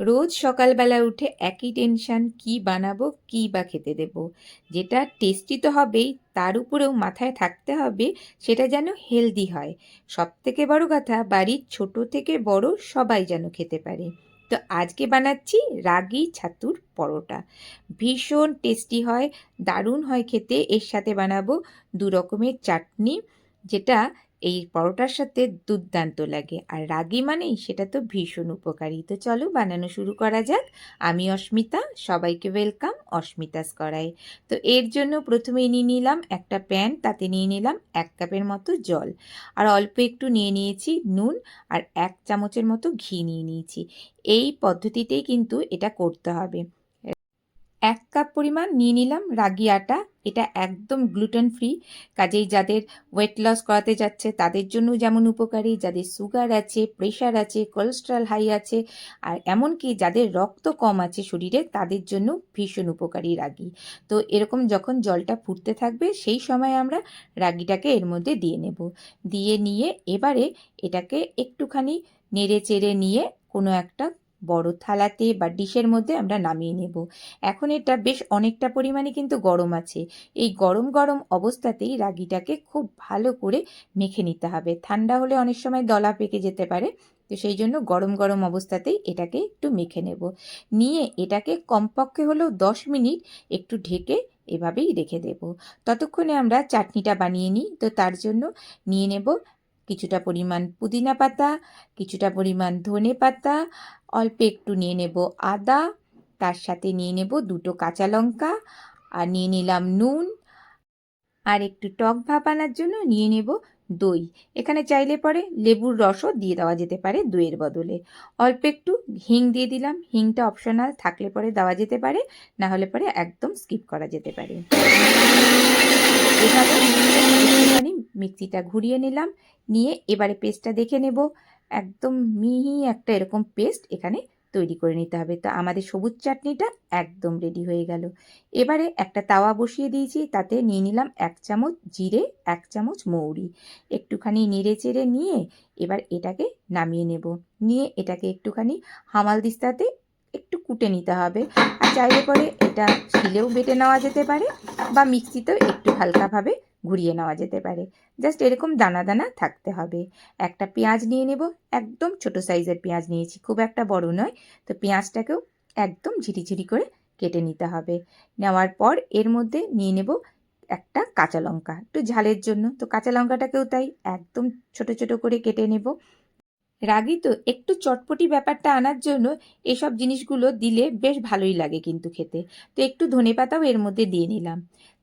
রোজ সকালবেলা উঠে একই টেনশন কি বানাবো, কি বা খেতে দেব। যেটা টেস্টি তো হবেই, তার উপরেও মাথায় থাকতে হবে, সেটা যেন হেলদি হয়। সব থেকে বড় কথা, বাড়ির ছোট থেকে বড় সবাই যেন খেতে পারে। তো আজকে বানাচ্ছি রাগি ছাতুর পরোটা। ভীষণ টেস্টি হয়, দারুণ হয় খেতে। এর সাথে বানাবো দু রকমের চাটনি, যেটা এই পরোটার সাথে দুর্দান্ত লাগে। আর রাগি মানেই সেটা তো ভীষণ উপকারী। তো চলো বানানো শুরু করা যাক। আমি অস্মিতা, সবাইকে ওয়েলকাম অস্মিতাস করাই তো এর জন্য প্রথমে নিয়ে নিলাম একটা প্যান, তাতে নিয়ে নিলাম এক কাপের মতো জল। আর অল্প একটু নিয়ে নিয়েছি নুন আর এক চামচের মতো ঘি নিয়ে নিয়েছি। এই পদ্ধতিতেই কিন্তু এটা করতে হবে। এক কাপ পরিমাণ নিয়ে নিলাম রাগি আটা। এটা একদম গ্লুটেন ফ্রি কাজেই যাদের ওয়েট লস করাতে যাচ্ছে, তাদের জন্য যেমন উপকারী, যাদের সুগার আছে প্রেশার আছে কোলেস্ট্রল হাই আছে, আর এমনকি যাদের রক্ত কম আছে শরীরে, তাদের জন্য ভীষণ উপকারী রাগি। তো এরকম যখন জলটা ফুটতে থাকবে, সেই সময় আমরা রাগিটাকে এর মধ্যে দিয়ে নেব। দিয়ে নিয়ে এবারে এটাকে একটুখানি নেড়ে চেড়ে নিয়ে কোনো একটা বড় থালাতে বা ডিশের মধ্যে আমরা নামিয়ে নেব। এখন এটা বেশ অনেকটা পরিমাণে কিন্তু গরম আছে। এই গরম গরম অবস্থাতেই রাগিটাকে খুব ভালো করে মেখে নিতে হবে। ঠান্ডা হলে অনেক সময় দলা পেকে যেতে পারে। তো সেই জন্য গরম গরম অবস্থাতেই এটাকে একটু মেখে নেব। নিয়ে এটাকে কমপক্ষে হলেও দশ মিনিট একটু ঢেকে এভাবেই রেখে দেব। ততক্ষণে আমরা চাটনিটা বানিয়ে নিই। তো তার জন্য নিয়ে নেব কিছুটা পরিমাণ পুদিনা পাতা, কিছুটা পরিমাণ ধনে পাতা, অল্প একটু নিয়ে নেব আদা, তার সাথে নিয়ে নেব দুটো কাঁচা লঙ্কা আর নিয়ে নিলাম নুন। আর একটু টক ভাপ আনার জন্য নিয়ে নেব দই। এখানে চাইলে পরে লেবুর রসও দিয়ে দেওয়া যেতে পারে দইয়ের বদলে। অল্প একটু হিং দিয়ে দিলাম। হিংটা অপশনাল থাকলে পরে দেওয়া যেতে পারে, না হলে পরে একদম স্কিপ করা যেতে পারে। এভাবে মিক্সিটা ঘুরিয়ে নিলাম। নিয়ে এবারে পেস্টটা দেখে নেব। একদম মিহি একটা এরকম পেস্ট এখানে তৈরি করে নিতে হবে। তো আমাদের সবুজ চাটনিটা একদম রেডি হয়ে গেল। এবারে একটা তাওয়া বসিয়ে দিয়েছি, তাতে নিয়ে নিলাম এক চামচ জিরে, এক চামচ মৌরি। একটুখানি নেড়ে চেড়ে নিয়ে এবার এটাকে নামিয়ে নেব। নিয়ে এটাকে একটুখানি হামাল দিস্তাতে একটু কুটে নিতে হবে। আর চাইলে পরে এটা শিলেও বেটে নেওয়া যেতে পারে বা মিক্সিতেও একটু হালকাভাবে ঘুরিয়ে নেওয়া যেতে পারে। জাস্ট এরকম দানা দানা থাকতে হবে। একটা পেঁয়াজ নিয়ে নেব, একদম ছোট সাইজের পেঁয়াজ নিয়েছি, খুব একটা বড় নয়। তো পেঁয়াজটাকেও একদম ঝিরিঝিরি করে কেটে নিতে হবে। নেওয়ার পর এর মধ্যে নিয়ে নেব একটা কাঁচা লঙ্কা। একটু ঝালের জন্য, তো কাঁচা লঙ্কাটাকেও তাই একদম ছোট ছোট করে কেটে নেব। রাগি তো, একটু চটপটি ব্যাপারটা আনার জন্য এসব জিনিসগুলো দিলে বেশ ভালোই লাগে কিন্তু খেতে। তো একটু ধনে পাতাও এর মধ্যে দিয়ে নিলাম।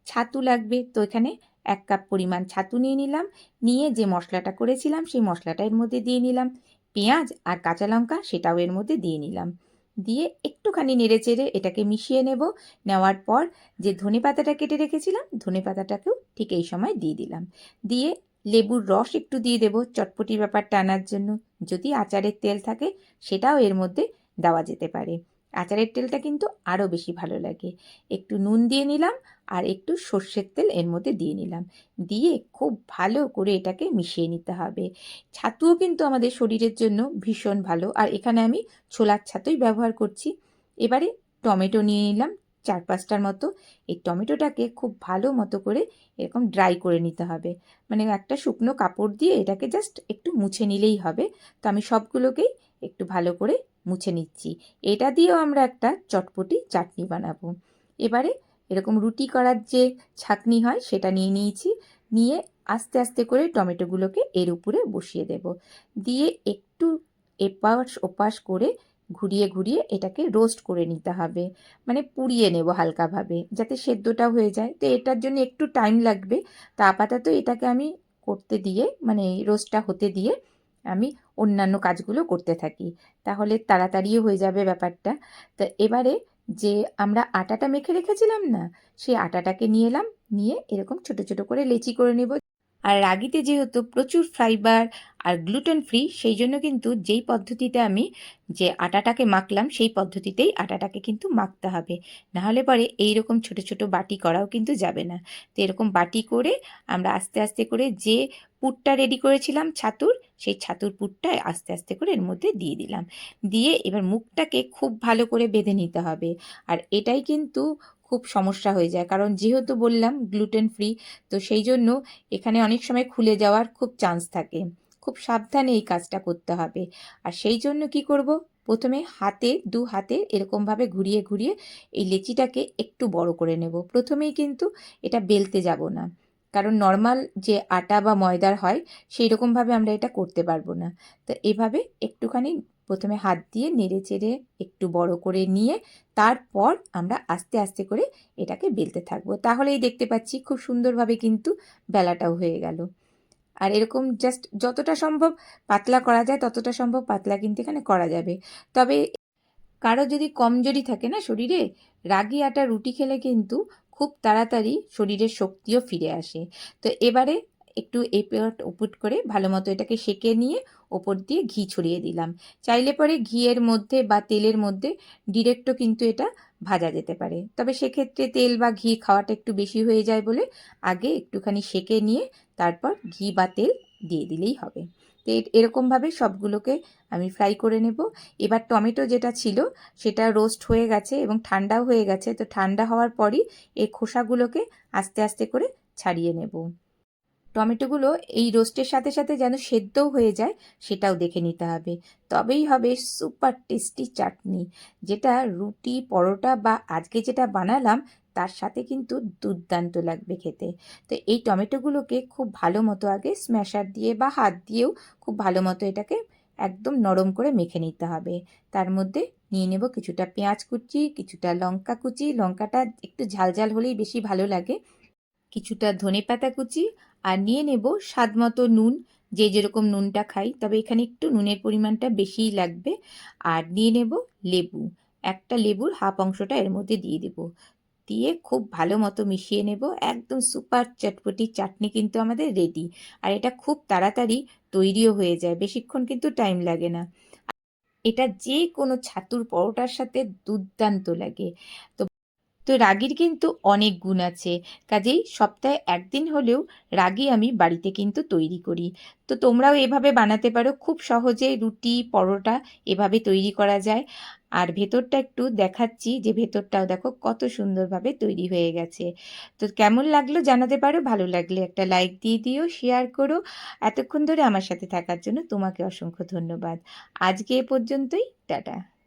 ছাতু লাগবে, তো এখানে এক কাপ পরিমাণ ছাতু নিয়ে নিলাম, নিয়ে যে মশলাটা করেছিলাম সেই মশলাটা এর মধ্যে দিয়ে নিলাম। পেঁয়াজ আর কাঁচা লঙ্কা সেটাও এর মধ্যে দিয়ে নিলাম। দিয়ে একটুখানি নেড়ে চেড়ে এটাকে মিশিয়ে নেব। নেওয়ার পর যে ধনে পাতাটা কেটে রেখেছিলাম, ধনে পাতাটাকেও ঠিক এই সময় দিয়ে দিলাম। দিয়ে লেবুর রস একটু দিয়ে দেবো চটপটি ব্যাপারটা আনার জন্য। যদি আচারের তেল থাকে সেটাও এর মধ্যে দেওয়া যেতে পারে। আচারের তেলটা কিন্তু আরও বেশি ভালো লাগে। একটু নুন দিয়ে নিলাম আর একটু সর্ষের তেল এর মধ্যে দিয়ে নিলাম। দিয়ে খুব ভালো করে এটাকে মিশিয়ে নিতে হবে। ছাতুও কিন্তু আমাদের শরীরের জন্য ভীষণ ভালো। আর এখানে আমি ছোলার ছাতুই ব্যবহার করছি। এবারে টমেটো নিয়ে নিলাম চার পাঁচটার মতো। এই টমেটোটাকে খুব ভালো মতো করে এরকম ড্রাই করে নিতে হবে। মানে একটা শুকনো কাপড় দিয়ে এটাকে জাস্ট একটু মুছে নিলেই হবে। তো আমি সবগুলোকেই একটু ভালো করে মুছে নিচ্ছি। এটা দিয়েও আমরা একটা চটপটি চাটনি বানাবো। এবারে এরকম রুটি করার যে ছাকনি হয়, সেটা নিয়ে নিয়েছি। নিয়ে আস্তে আস্তে করে টমেটোগুলোকে এর উপরে বসিয়ে দেব। দিয়ে একটু এপাশ ওপাশ করে ঘুরিয়ে ঘুরিয়ে এটাকে রোস্ট করে নিতে হবে। মানে পুড়িয়ে নেব হালকাভাবে, যাতে সেদ্ধটা হয়ে যায়। তো এটার জন্য একটু টাইম লাগবে। তো আপাতত এটাকে আমি করতে দিয়ে মানে রোস্টটা হতে দিয়ে আমি অন্যান্য কাজগুলো করতে থাকি। তাহলে তাড়াতাড়িও হয়ে যাবে ব্যাপারটা। তো এবারে যে আমরা আটাটা মেখে রেখেছিলাম না সেই আটাটাকে নিয়ে এলাম, নিয়ে এরকম ছোট ছোট করে লেচি করে নেব। আর রাগিতে যেহেতু প্রচুর ফাইবার আর গ্লুটেন ফ্রি সেই জন্য কিন্তু যেই পদ্ধতিতে আমি যে আটাটাকে মাখলাম, সেই পদ্ধতিতেই আটাটাকে কিন্তু মাখতে হবে। নাহলে পরে এই রকম ছোট ছোট বাটি করাও কিন্তু যাবে না। তো এরকম বাটি করে আমরা আস্তে আস্তে করে যে পুরটা রেডি করেছিলাম ছাতুর, সেই ছাতুর পুরটা আস্তে আস্তে করে এর মধ্যে দিয়ে দিলাম। দিয়ে এবার মুখটাকে খুব ভালো করে বেঁধে নিতে হবে। আর এটাই কিন্তু খুব সমস্যা হয়ে যায়। কারণ যেহেতু বললাম গ্লুটেন ফ্রি তো সেই জন্য এখানে অনেক সময় খুলে যাওয়ার খুব চান্স থাকে। খুব সাবধানে এই কাজটা করতে হবে। আর সেই জন্য কি করব? প্রথমে হাতে, দু হাতে এরকমভাবে ঘুরিয়ে ঘুরিয়ে এই লেচিটাকে একটু বড় করে নেব। প্রথমেই কিন্তু এটা বেলতে যাব না। কারণ নর্মাল যে আটা বা ময়দার হয় সেই রকমভাবে আমরা এটা করতে পারব না। তো এভাবে একটুখানি প্রথমে হাত দিয়ে নেড়ে চেড়ে একটু বড় করে নিয়ে তারপর আমরা আস্তে আস্তে করে এটাকে বেলতে থাকব। তাহলেই দেখতে পাচ্ছি খুব সুন্দরভাবে কিন্তু বেলাটাও হয়ে গেল। আর এরকম জাস্ট যতটা সম্ভব পাতলা করা যায়, ততটা সম্ভব পাতলা কিন্তু এখানে করা যাবে। তবে কারও যদি কমজোরি থাকে না শরীরে, রাগি আটা রুটি খেলে কিন্তু খুব তাড়াতাড়ি শরীরের শক্তিও ফিরে আসে। তো এবারে একটু এপট ওপুট করে ভালো মতো এটাকে সেকে নিয়ে ওপর দিয়ে ঘি ছড়িয়ে দিলাম। চাইলে পরে ঘিয়ের মধ্যে বা তেলের মধ্যে ডিরেক্টও কিন্তু এটা ভাজা যেতে পারে। তবে সেক্ষেত্রে তেল বা ঘি খাওয়াটা একটু বেশি হয়ে যায় বলে আগে একটুখানি সেকে নিয়ে তারপর ঘি বা তেল দিয়ে দিলেই হবে। তো এরকমভাবে সবগুলোকে আমি ফ্রাই করে নেব। এবার টমেটো যেটা ছিল সেটা রোস্ট হয়ে গেছে এবং ঠান্ডাও হয়ে গেছে। তো ঠান্ডা হওয়ার পরই এই খোসাগুলোকে আস্তে আস্তে করে ছাড়িয়ে নেব। টমেটোগুলো এই রোস্টের সাথে সাথে যেন সেদ্ধও হয়ে যায়, সেটাও দেখে নিতে হবে। তবেই হবে সুপার টেস্টি চাটনি, যেটা রুটি, পরোটা বা আজকে যেটা বানালাম, তার সাথে কিন্তু দুর্দান্ত লাগবে খেতে। তো এই টমেটোগুলোকে খুব ভালো মতো আগে স্ম্যাশার দিয়ে বা হাত দিয়েও খুব ভালো মতো এটাকে একদম নরম করে মেখে নিতে হবে। তার মধ্যে নিয়ে নেব কিছুটা পেঁয়াজ কুচি, কিছুটা লঙ্কা কুচি। লঙ্কাটা একটু ঝাল ঝাল হলেই বেশি ভালো লাগে। কিছুটা ধনে পাতা কুচি আর নিয়ে নেব স্বাদ মতো নুন, যে যেরকম নুনটা খাই। তবে এখানে একটু নুনের পরিমাণটা বেশিই লাগবে। আর নিয়ে নেব লেবু। একটা লেবুর হাফ অংশটা এর মধ্যে দিয়ে দেব। দিয়ে খুব ভালো মতো মিশিয়ে নেব। একদম সুপার চটপটি চাটনি কিন্তু আমাদের রেডি আর এটা খুব তাড়াতাড়ি তৈরিও হয়ে যায়। বেশিক্ষণ কিন্তু টাইম লাগে না। এটা যে কোনো ছাতুর পরোটার সাথে দুর্দান্ত লাগে। তো তো রাগির কিন্তু অনেক গুণ আছে। কাজেই সপ্তাহে একদিন হলেও রাগি আমি বাড়িতে কিন্তু তৈরি করি। তো তোমরাও এভাবে বানাতে পারো, খুব সহজে রুটি, পরোটা এভাবে তৈরি করা যায়। আর ভেতরটা একটু দেখাচ্ছি যে ভেতরটাও দেখো কত সুন্দরভাবে তৈরি হয়ে গেছে। তো কেমন লাগল জানাতে পারো, ভালো লাগলে একটা লাইক দিয়ে দিও, শেয়ার করো। এতক্ষণ ধরে আমার সাথে থাকার জন্য তোমাকে অসংখ্য ধন্যবাদ। আজকে এ পর্যন্তই, টাটা।